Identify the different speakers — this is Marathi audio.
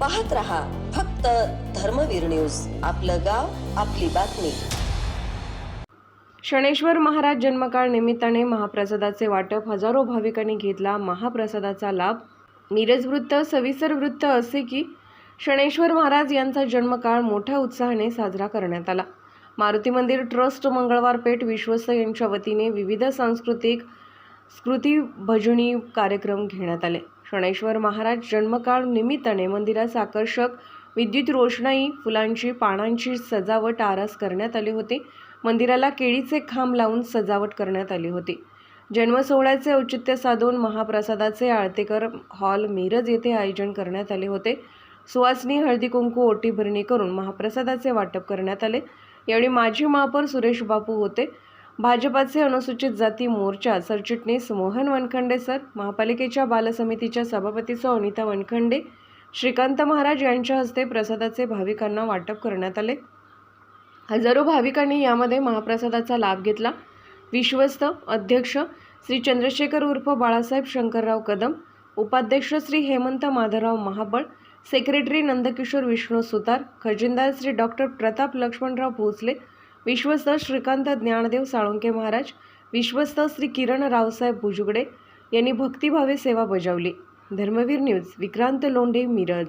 Speaker 1: पाहत रहा फक्त धर्मवीर न्यूज. आपलं गाव आपली बातमी.
Speaker 2: शणेश्वर महाराज जन्मकाळ निमित्ताने महाप्रसादाचे वाटप हजारो भाविकांनी घेतला. महाप्रसादाचा लाभ मिरज वृत्त सविस्तर वृत्त असे की शणेश्वर महाराज यांचा जन्मकाळ मोठ्या उत्साहाने साजरा करण्यात आला. मारुती मंदिर ट्रस्ट मंगळवार पेठ विश्वस्त यांच्या वतीने विविध सांस्कृतिक स्कृती भजनी कार्यक्रम घेण्यात आले. शणेश्वर महाराज जन्मकाळ निमित्ताने मंदिरास आकर्षक विद्युत रोषणाई फुलांची पानांची सजावट आरास करण्यात आली होती. मंदिराला केळीचे खांब लावून सजावट करण्यात आली होती. जन्मसोहळ्याचे औचित्य साधून महाप्रसादाचे आळतेकर हॉल मिरज येथे आयोजन करण्यात आले होते. सुवासनी हळदी कुंकू ओटी भरणी करून महाप्रसादाचे वाटप करण्यात आले. यावेळी माजी महापौर सुरेश बापू होते. भाजपाचे अनुसूचित जाती मोर्चा सरचिटणीस मोहन वनखंडे सर महापालिकेच्या बालसमितीच्या सभापती अनिता वनखंडे श्रीकांत महाराज यांच्या हस्ते प्रसादाचे भाविकांना वाटप करण्यात आले. हजारो भाविकांनी यामध्ये महाप्रसादाचा लाभ घेतला. विश्वस्त अध्यक्ष श्री चंद्रशेखर उर्फ बाळासाहेब शंकरराव कदम उपाध्यक्ष श्री हेमंत माधवराव महाबळ सेक्रेटरी नंदकिशोर विष्णू सुतार खजिनदार श्री डॉक्टर प्रताप लक्ष्मणराव भोसले विश्वस्त श्रीकांत ज्ञानदेव साळुंके महाराज विश्वस्त श्री किरण रावसाहेब भुजगडे यांनी भक्तिभावे सेवा बजावली. धर्मवीर न्यूज विक्रांत लोंढे मिरज.